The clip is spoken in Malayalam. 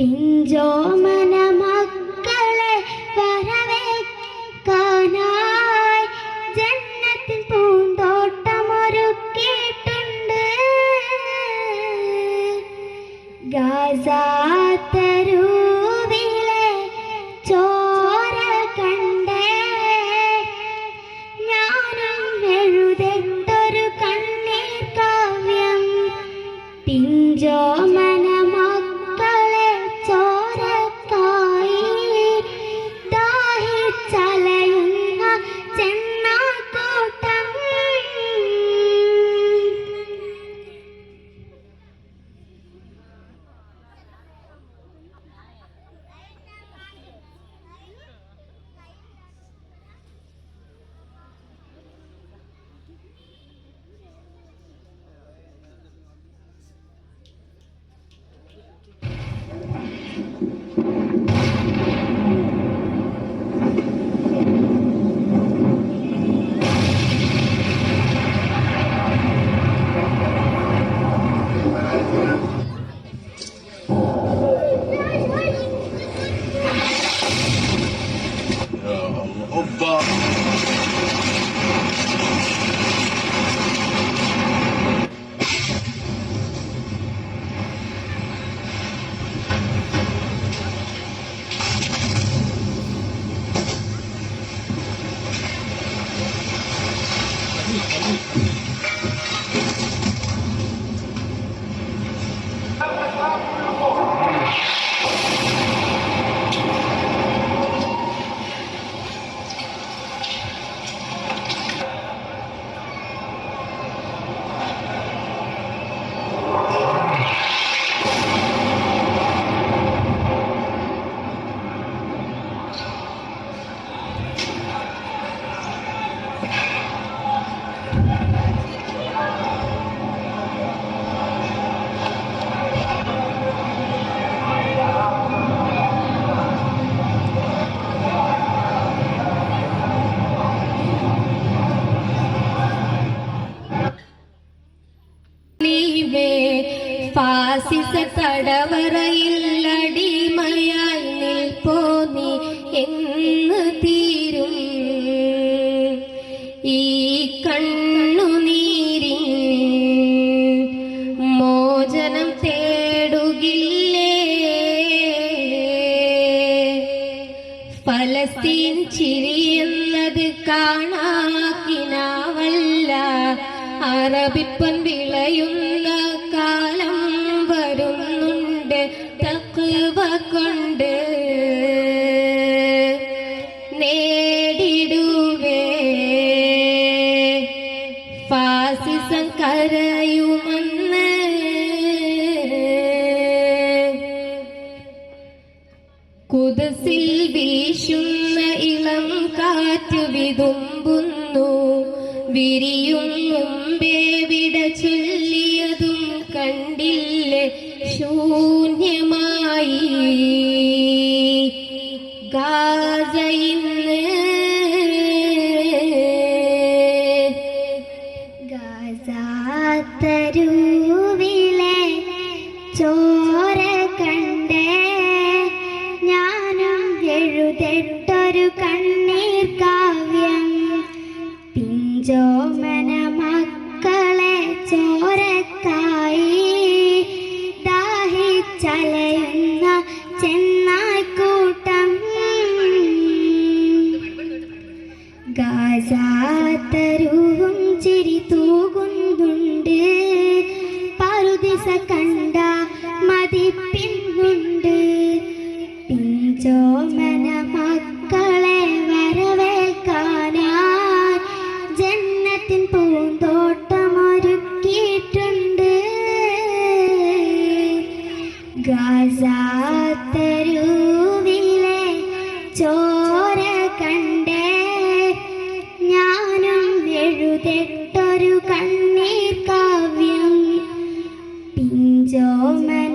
പിഞ്ചോമ ば ഫാസിസ തടവറയിൽ അടിമയായി നിൽപ്പോ നീ എന്ന് തീരും. ഈ കണ്ണുനീരിൻ മോചനം തേടുകില്ലേ? ഫലസ്തീൻ ചിരിയുന്നത് കാണാക്കിനാവല്ല. അറബിപ്പൻ വിളയുന്ന ഫാസിസം കരയുമെന്ന്. കുതസിൽ വീശുന്ന ഇളം കാറ്റ് വിതുമ്പുന്നു. വിരിയും മുമ്പേ വിട ചൊല്ലിയതും കണ്ടില്ലേ? ശൂന്യമായി എഴുതെട്ടൊരു കണ്ണീർ കാവ്യം. പിഞ്ചോമന മക്കളെ ചോരക്കായി ദാഹിച്ചലയുന്ന ചെന്നായിക്കൂട്ടം. ഗാസാത്തരുവും ചിരി തൂകുന്നുണ്ട്. പറുദിസ കണ്ട മതിപ്പിന്നുണ്ട്. പിഞ്ചോമന ഗാസാത്തരുവിലെ ചോര കണ്ടേ. ഞാനും എഴുതെട്ടൊരു കണ്ണീർ കാവ്യം. പിഞ്ചോമന